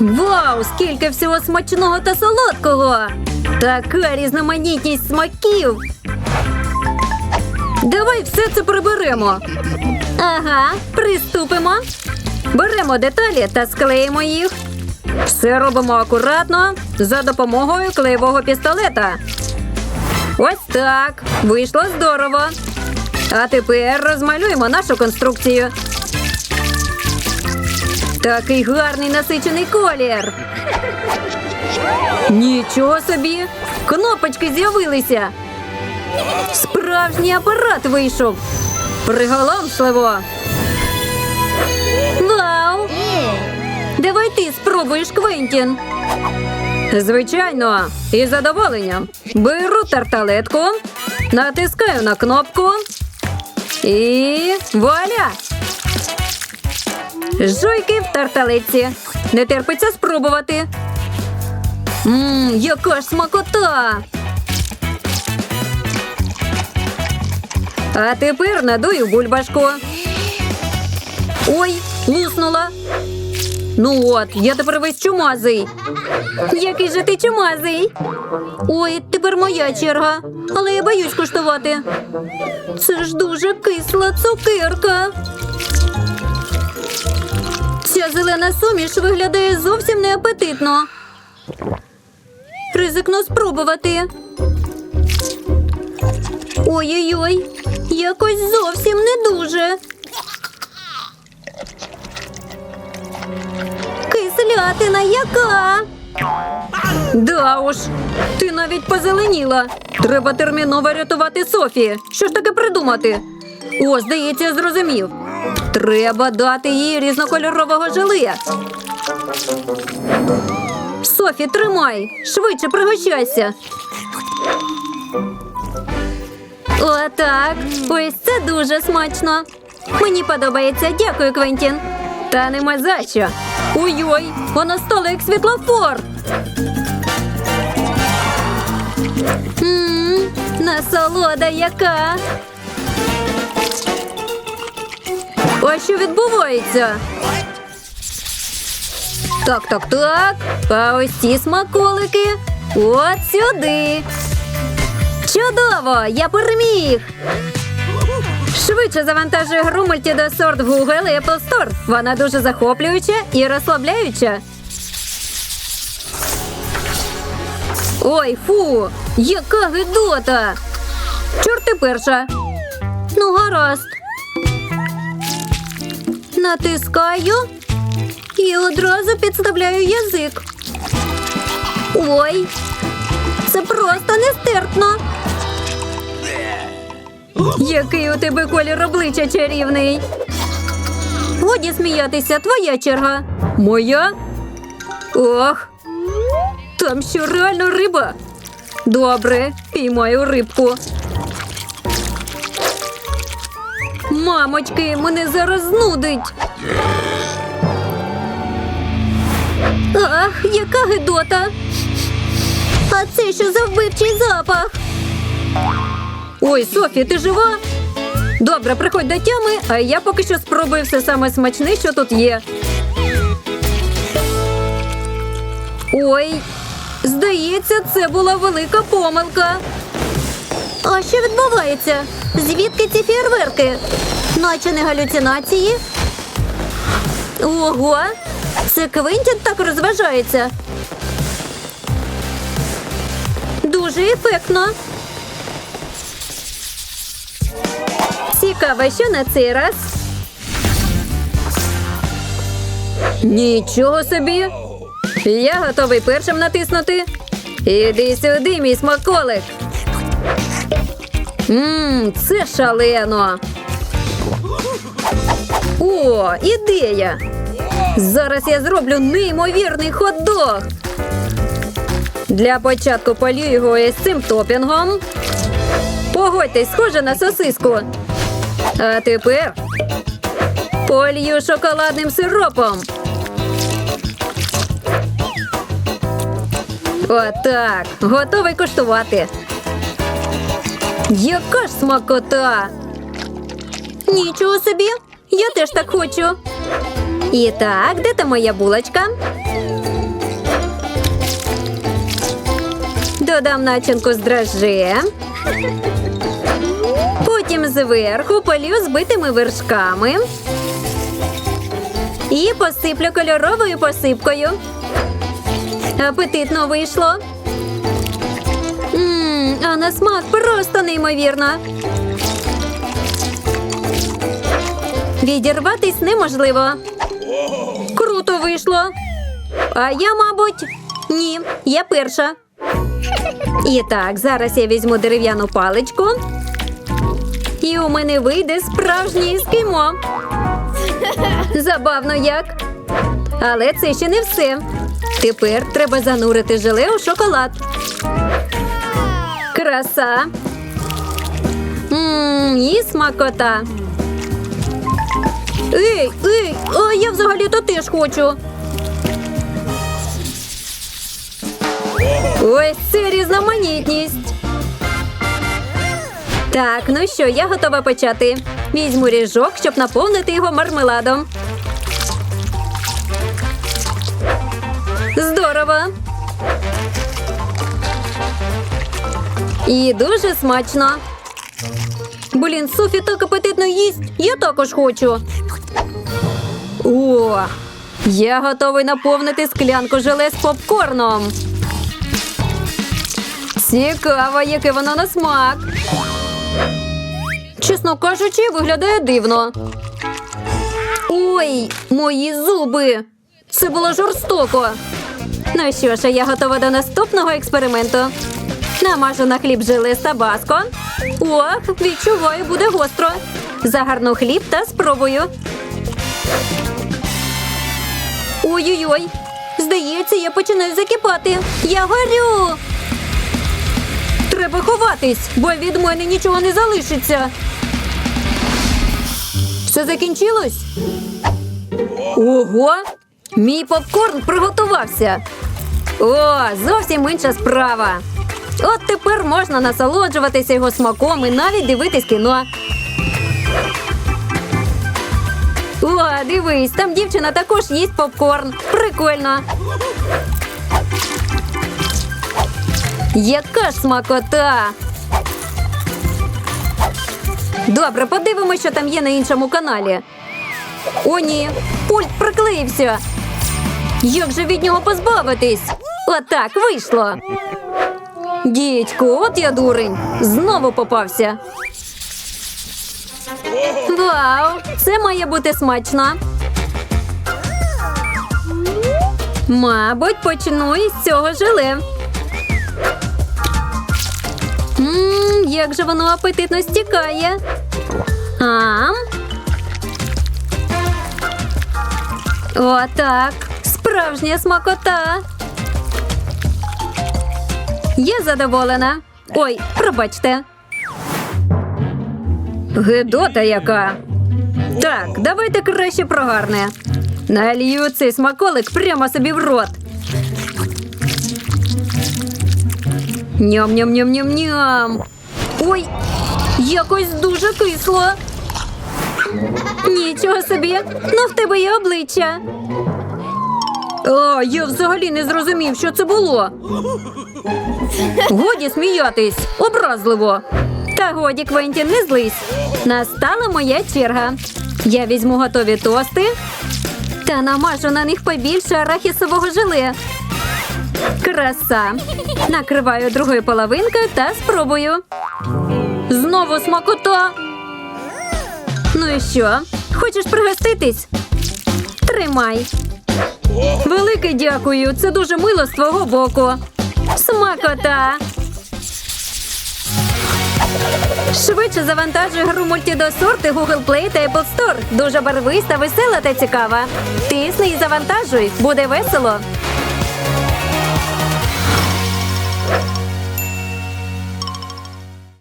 Вау, скільки всього смачного та солодкого! Така різноманітність смаків. Давай все це приберемо. Ага, приступимо. Беремо деталі та склеїмо їх. Все робимо акуратно за допомогою клеєвого пістолета. Ось так. Вийшло здорово. А тепер розмалюємо нашу конструкцію. Такий гарний насичений колір. Нічого собі! Кнопочки з'явилися. Справжній апарат вийшов. Приголомшливо. Вау! Давай ти спробуєш Квентін. Звичайно, із задоволенням. Беру тарталетку, натискаю на кнопку і вуаля! Жуйки в тарталетці. Не терпиться спробувати. Мм, яка ж смакота! А тепер надую бульбашку. Ой, луснула. Ну от, я тепер весь чумазий. Який же ти чумазий? Ой, тепер моя черга. Але я боюсь куштувати. Це ж дуже кисла цукерка. Ця зелена суміш виглядає зовсім неапетитно. Ризикну спробувати. Ой-ой-ой, якось зовсім не дуже. Кислятина яка? Да уж, ти навіть позеленіла. Треба терміново рятувати Софі. Що ж таке придумати? О, здається, зрозумів. Треба дати їй різнокольорового желе. Софі, тримай, швидше пригощайся. Отак. Ось це дуже смачно. Мені подобається. Дякую, Квентін. Та нема за що. Ой-ой, воно стало як світлофор. Ммм, насолода яка. А що відбувається? Так, так, так. А ось ці смаколики. От сюди. Чудово! Я переміг! Швидше завантажую гру в Google і Apple Store. Вона дуже захоплююча і розслабляюча. Ой, фу! Яка гидота! Чорти перша. Ну, гаразд. Натискаю і одразу підставляю язик. Ой, це просто нестерпно. Який у тебе колір обличчя чарівний. Годі сміятися, твоя черга. Моя? Ох. Там що реально риба? Добре, піймаю рибку. Мамочки, мене зараз знудить. Ах, яка гидота. А це що за вбивчий запах? Ой, Софі, ти жива? Добре, приходь до тями, а я поки що спробую все саме смачне, що тут є. Ой, здається, це була велика помилка. А що відбувається? Звідки ці фєрверки? Наче не галюцинації? Ого, це Квентін так розважається. Дуже ефектно. Цікаво, що на цей раз? Нічого собі. Я готовий першим натиснути. Іди сюди, мій смаколик. Ммм, це шалено. О, ідея! Зараз я зроблю неймовірний хот-дог. Для початку полю його із цим топінгом. Погодьтесь, схоже на сосиску. А тепер полью шоколадним сиропом. Отак. Готовий куштувати. Яка ж смакота! Нічого собі! Я теж так хочу. І так, де та моя булочка? Додам начинку з драже. Потім зверху полю збитими вершками і посиплю кольоровою посипкою. Апетитно вийшло. А на смак просто неймовірно. Відірватись неможливо. Круто вийшло. А я, мабуть, ні, я перша. І так, зараз я візьму дерев'яну паличку. І у мене вийде справжнє ескімо. Забавно як. Але це ще не все. Тепер треба занурити желе у шоколад. Краса. Мм, і смакота. Ей, ей, а я взагалі-то теж хочу. Ось це різноманітність. Так, ну що, я готова почати. Візьму ріжок, щоб наповнити його мармеладом. Здорово. І дуже смачно. Блін, Софі так апетитно їсть. Я також хочу. О, я готовий наповнити склянку желе з попкорном. Цікаво, яке воно на смак. Чесно кажучи, виглядає дивно. Ой, мої зуби. Це було жорстоко. Ну що ж, я готова до наступного експерименту. Намажу на хліб желе з табаско. Ох, відчуваю, буде гостро. Загарну хліб та спробую. Ой-ой-ой. Здається, я починаю закипати. Я горю. Треба ховатись, бо від мене нічого не залишиться. Все закінчилось? Ого! Мій попкорн приготувався. О, зовсім інша справа. От тепер можна насолоджуватися його смаком і навіть дивитись кіно. О, дивись, там дівчина також їсть попкорн. Прикольно. Яка ж смакота! Добре, подивимося, що там є на іншому каналі. О, ні, пульт приклеївся. Як же від нього позбавитись? Отак вийшло. Дідько, от я дурень. Знову попався. Вау! Це має бути смачно. Мабуть, почну із цього желе. Як же воно апетитно стікає. А? Отак. Справжня смакота. Я задоволена. Ой, пробачте. Гидота яка. Так, давайте краще про гарне. Налью цей смаколик прямо собі в рот. Ням-ням-ням-ням-ням. Ой, якось дуже кисло. Нічого собі, ну в тебе є обличчя. А, я взагалі не зрозумів, що це було. Годі сміятись, образливо. Та годі, Квентін, не злись. Настала моя черга. Я візьму готові тости та намажу на них побільше арахісового желе. Краса. Накриваю другою половинкою та спробую. Знову смакота. Ну і що? Хочеш пригоститись? Тримай. Велике дякую. Це дуже мило з твого боку. Смакота. Швидше завантажуй гру мультідосорти Google Play та Apple Store. Дуже барвиста, весела та цікава. Тисни і завантажуй, буде весело.